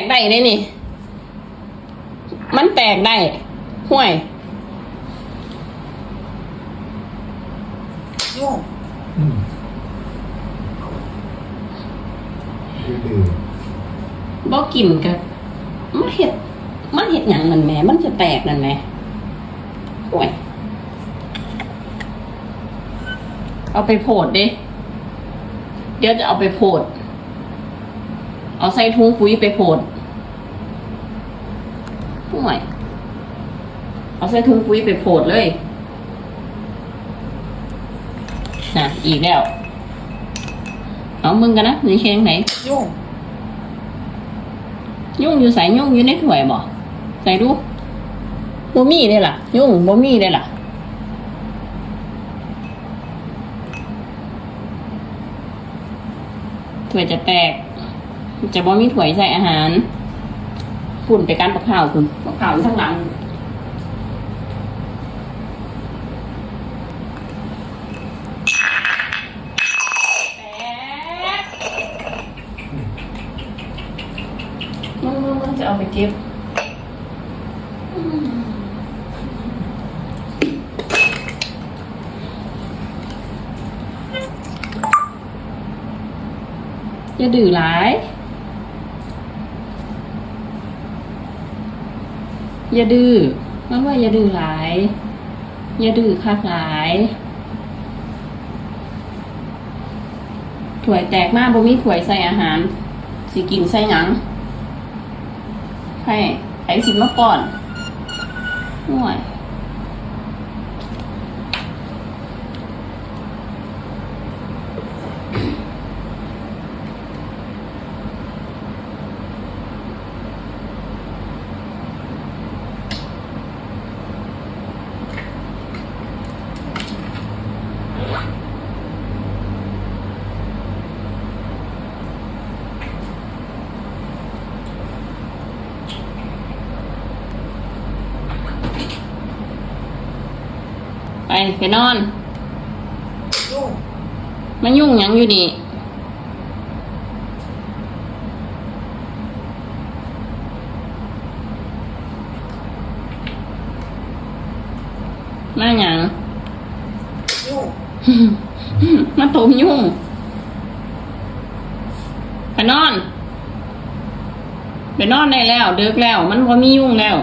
กได้เลยนี่ มันแตกได้ ห่วยยุ่งอืมดื้อบ่กินกับมันเห็ด มันเห็ดหยังนั่นแหม่มันจะแตกนั่นแหม่ห่วยเอาไปโพดเด้เดี๋ยวจะเอาไปโพด เอาใส่ถุงปุ๋ยไปโพดห่วยเอาใส่ถุงปุ๋ยไปโพดเลยน่ะอีกแล้ว เอามึงกันนะนี่เชียงไหน ยุ่ง ยุ่งอยู่ใส่ยุ่งอยู่ในถ้วยบ่ใส่ดูบ่มีเลยล่ะ ยุ่งบ่มีเลยล่ะถ้วยจะแตก จะบ่มีถ้วยใส่อาหารฝุ่นไปการปักข่าวคุณปักข่าวอยู่ข้างหลังมึงมึงมึงจะเอาไปเก็บอย่าดื้อหลาย อย่าดื้อมันว่าอย่าดื้อหลาย อย่าดื้อคักหลายถ้วยแตกมากบ่มีถ้วยใส่อาหาร สิกินใส่หนังให้ไอ้สิมาก่อนห่วย ไปไปนอน ยุ่งมายุ่งหยังอยู่นี่ มาหยัง ยุ่งมาตมยุ่งไปนอน ไปนอนได้แล้ว เดึกแล้ว มันพอมียุ่งแล้ว